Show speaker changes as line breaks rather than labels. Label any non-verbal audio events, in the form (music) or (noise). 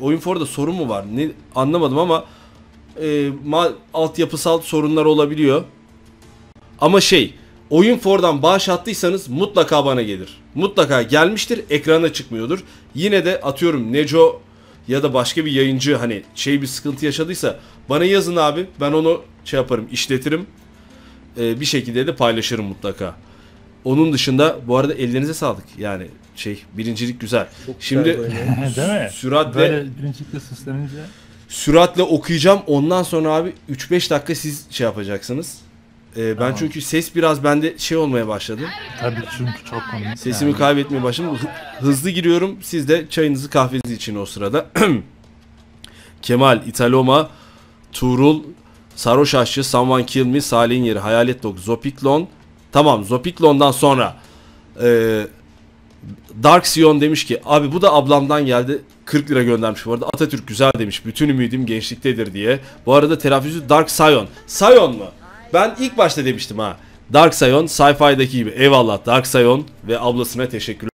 Oyun forda sorun mu var? Ne anlamadım ama e, ma- altyapısal sorunlar olabiliyor. Ama şey oyun fordan bağış attıysanız mutlaka bana gelir. Mutlaka gelmiştir ekrana çıkmıyordur. Yine de atıyorum Neco ya da başka bir yayıncı hani şey bir sıkıntı yaşadıysa bana yazın abi ben onu şey yaparım işletirim. Ee, bir şekilde de paylaşırım mutlaka. Onun dışında bu arada ellerinize sağlık. Yani şey birincilik güzel.
Çok güzel
Şimdi
böyle. (laughs)
Değil mi?
süratle
Böyle birincilikle süslenince.
süratle okuyacağım. Ondan sonra abi 3-5 dakika siz şey yapacaksınız. Ee, ben
Tamam.
çünkü ses biraz bende şey olmaya başladı.
Tabii çünkü çok komik.
Sesimi
yani.
kaybetmeye başladım. Hı- Hızlı giriyorum. Siz de çayınızı kahvenizi için o sırada. (clears throat) Kemal, Italoma, Tuğrul, Sarhoş Aşçı, Someone Kill Me, Salih'in yeri, Hayalet Dog, Zopiklon. Tamam Zopiklon'dan sonra e, Dark Sion demiş ki abi bu da ablamdan geldi 40 lira göndermiş bu arada Atatürk güzel demiş bütün ümidim gençliktedir diye. Bu arada telaffuzu Dark Sion. Sion mu? Ben ilk başta demiştim ha. Dark Sion sci-fi'daki gibi eyvallah Dark Sion ve ablasına teşekkürler.